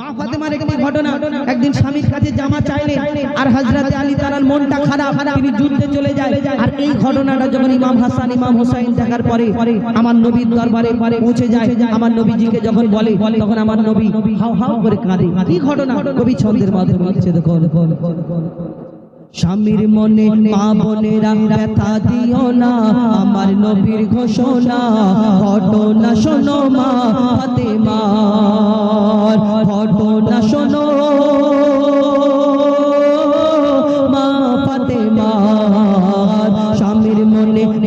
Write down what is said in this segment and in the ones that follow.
মা ফাতেমার একটি ঘটনা। একদিন স্বামীর কাছে জামা চাইলে আর হযরতে আলী তাআলার মনটা খারাপ তিনি যুদ্ধে চলে যায়। আর এই ঘটনাটা যখন ইমাম হাসান ইমাম দেখার পরে আমার নবীর দরবারে পৌঁছে যায় আমার নবীজিকে যখন বলে তখন আমার নবী হাও হাও করে কাঁদে। কি ঘটনা? কবি ছন্দের মাধ্যমে লিখছে দেখো স্বামীর মনে মা বোনেরা ব্যথা দিও না, আমার নবীর ঘোষণা ঘটনা শোনো মা ফাতেমার ঘটনা শোনো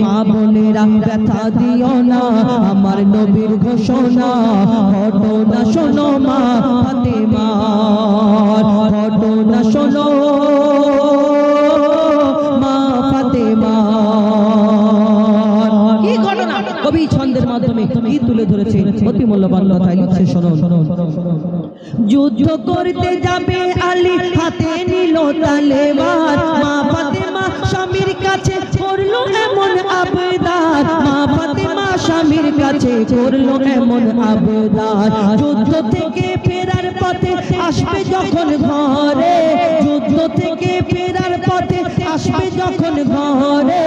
মা বোনেরা ব্যথা দিও না, আমার নবীর ঘোষণা ঘটনা শোনো মা যুদ্ধ করতে যাবে আলী। হাতে নিল তালেবার মা ফাতেমা স্বামীর কাছে করল এমন আবেদার। মা ফাতেমা স্বামীর কাছে করল এমন আবেদার। যুদ্ধ থেকে ফেরার পথে আসবে যখন ঘরে। যুদ্ধ থেকে ফেরার পথে আসবে যখন ঘরে।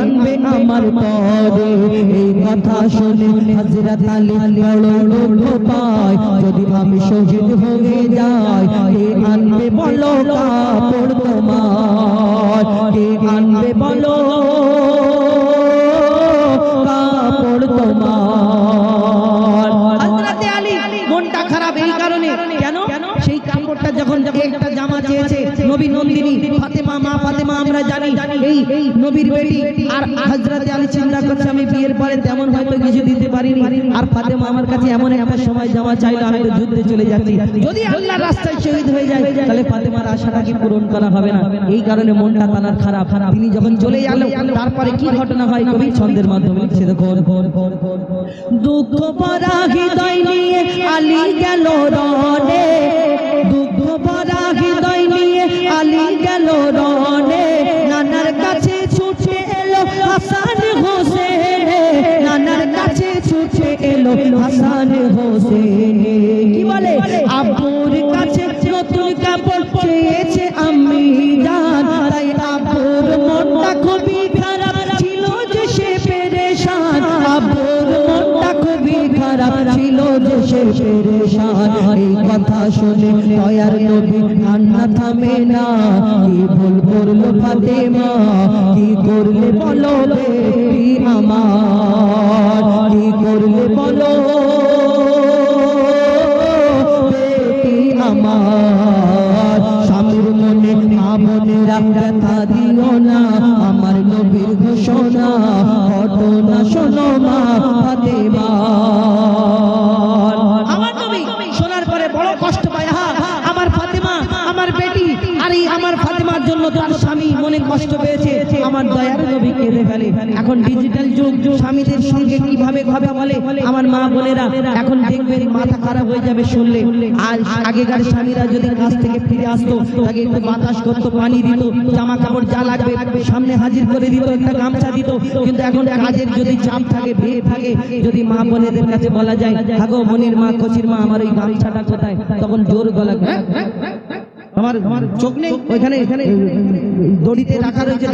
আনবে আমার পরে এই কথা শুনে হযরত আলী বড় দুঃখ পায় যদি আমি শহীদ হয়ে যাই, কে আনবে বলো কাপড় তোমার? কে আনবে বলো কাপড় তোমার? নবীর বেটি আর হযরতে আলী চিন্তা করছে, আমি বিয়ের পরে তেমন হয়তো কিছু দিতে পারিনি। আর ফাতেমা আমার কাছে এমন একটা সময় জামা চাইলো, আমি তো যুদ্ধে চলে যাচ্ছি। যদি আল্লাহর রাস্তায় শহীদ হয়ে যায়, তাহলে ফাতেমার আশাটা কি পূরণ করা হবে না। এই কারণে মনটা তার খারাপ খারাপ। তিনি যখন চলে গেল, তারপরে কি ঘটনা হয় কবি ছন্দের মাধ্যমে লিখছে, দেখো, দুঃখ পরা হৃদয় নিয়ে আলী গেল রনে এলো হাসান হোসেন কি বলে? আব্বুর কাছে নতুন কাপড় চেয়েছে আমি জান তাই আব্বুর মনটা খুবই খারাপ ছিল সে পেরেশান। এই কথা শুনে দয়ার নবী কান্না থামে না। কি ভুল করল ফাতেমা? কি করলে বলো বেটি আমার? কি করলে বলো বেটি আমার? স্বামীর মনে মা বোনেরা দিও না। আমার নবীর ঘোষণা এখন ডিজিটাল যুগ স্বামীদের সঙ্গে কীভাবে কথা বলে? আমার মা বোনেরা এখন দেখবেন মাথা খারাপ হয়ে যাবে শুনলে। আর আগেকার স্বামীরা যদি কাজ থেকে ফিরে আসতো তাকে একটু বাতাস করতো পানি দিত জামা কাপড় যা লাগবে সামনে হাজির করে দিত একটা গামছা দিত। কিন্তু এখন কাজের যদি চাপ থাকে ভিড় থাকে যদি মা বোনেদের কাছে বলা যায় হাগো মনির মা কচির মা আমার ওই গামছাটা কোথায়? তখন জোর গলা চোখ নেই ওইখানে দড়িতে রাখা রয়েছে।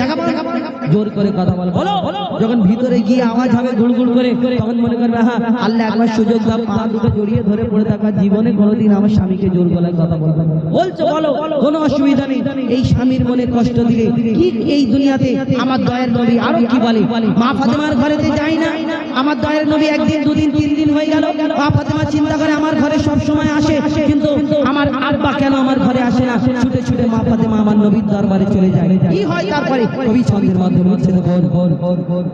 জোর করে কথা বল। বলো। যখন ভিতরে গিয়ে আওয়াজ হবে গুড়গুড় করে তখন মনে করবে হ্যাঁ আল্লাহ একবার সুযোগ দাও পা দুটো জড়িয়ে ধরে পড়ে থাকা জীবনে কোনোদিন আমার স্বামীকে জোর গলায় কথা বলবে বলছো বলো। কোনো অসুবিধা নেই। এই স্বামীর মনে কষ্ট দিলে কি এই দুনিয়াতে আমার দয়ের নবী আরও কি বলে? মা ফাতেমার ঘরেতে যাই না। আমার দয়ের নবী একদিন দুদিন তিন দিন হয়ে গেল। মা ফাতেমা চিন্তা করে আমার ঘরে সব সময় আসে কিন্তু আমার আব্বা কেন আমার ঘরে আসে না ছুটে ছুটে মা ফাতেমা আমার নবীর দরবারে চলে যায় কি হয় তারপরে কবি ছন্দের মাধ্যমে হচ্ছে গোর গোর গোর গোর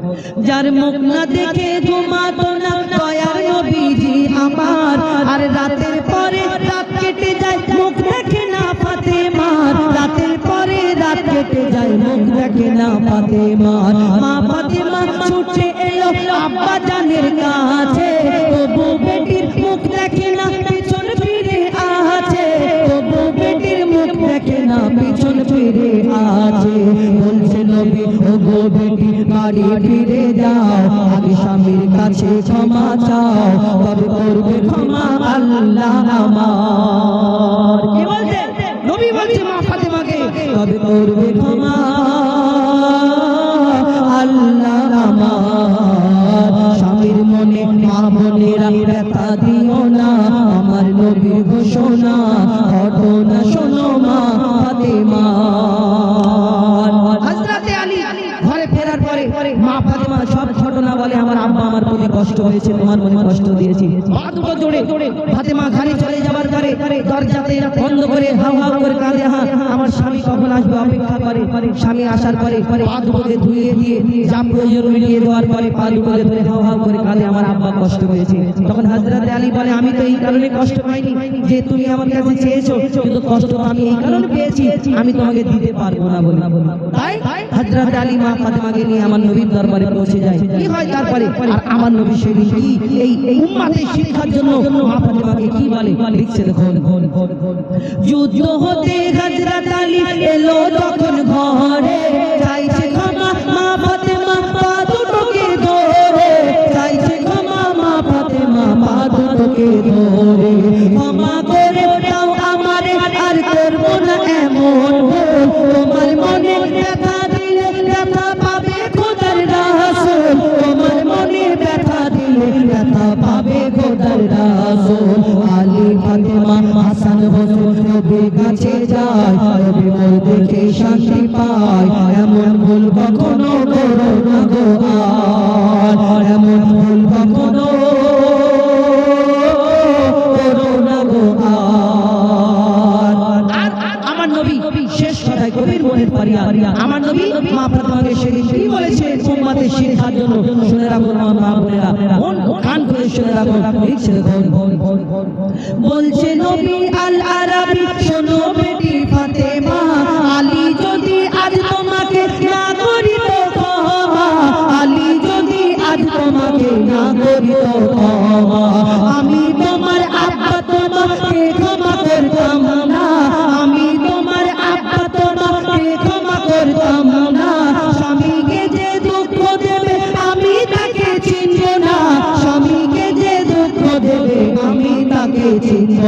যার মুখ না দেখে ঘুমাতো না দয়ার নবীজি আমার আর রাতের পরে রাত কেটে যায় মুখ দেখে না ফাতেমার রাতের পরে রাত কেটে যায় মুখ দেখে না ফাতেমার মা ফাতেমা ছুটে এলো আব্বা জানের কাছে তবু বেটির মুখ দেখে না বাড়ি ফিরে যাও আগে স্বামীর কাছে ক্ষমা চাও, তবে করবে ক্ষমা আল্লাহ আমার। কি বলছে নবী বলছে মা ফাতেমাকে, তবে করবে ক্ষমা আল্লাহ আমার। স্বামীর মনে, মা বোনেরা ব্যথা দিও না, আমার নবীর ঘোষণা, ঘটনা হয়েছে তোমার মনে কষ্ট দিয়েছি। হাতে দুটো ফাতেমা ঘরে চলে যাবার দরজাতে বন্ধ করে হাউ হাউ করে কাঁদে হা আমার স্বামী কখন আসবে অপেক্ষা করে? স্বামী আসার পরে পা দুটোকে ধুয়ে দিয়ে যা প্রয়োজন মিলিয়ে দেওয়ার পরে পা দুটোকে ধরে হাউ হাউ করে কাঁদে, আমার আব্বা কষ্ট পেয়েছে। তখন হযরতে আলী বলে, আমি তো এই কারণে কষ্ট পাইনি যে তুমি আমার কাছে চেয়েছো, কিন্তু কষ্ট আমি এই কারণে পেয়েছি, আমি তোমাকে দিতে পারব না বলে। তাই হযরত আলী মা ফাতেমাকে নিয়ে আমার নবীর দরবারে পৌঁছে যায়। কি হয় তারপরে? আর আমার নবী সেদিন কি এই উম্মাতের শিক্ষার জন্য মা ফাতেমাকে কি বলে? লিখছে দেখুন। যুদ্ধ হতে হযরত আলী এলো তখন ঘরে। চাইছে ক্ষমা, মা ফাতেমা, পা দুটোকে ধরে। চাইছে ক্ষমা, মা ফাতেমা, পা দুটোকে ধরে। ক্ষমা করে দাও আমারে, আর করব না এমন তোমার মনে ব্যথা কাছে যায় নবী মোর দেখে শান্তি পায়। এমন ভুল কখনো করো না গো এমন ভুল নবী, শেষ কথায় কবির মনের পারিয়া। আমার নবী মা ফাতেমাকে সেদিন কি বলেছে? উম্মতের শিক্ষার জন্য। শুনে রাখুন আমার মা বোনেরা। মন কান করে শুনে রাখুন লিখছে ছেলে বলছে নবী আল আরাবি শোনো বেটি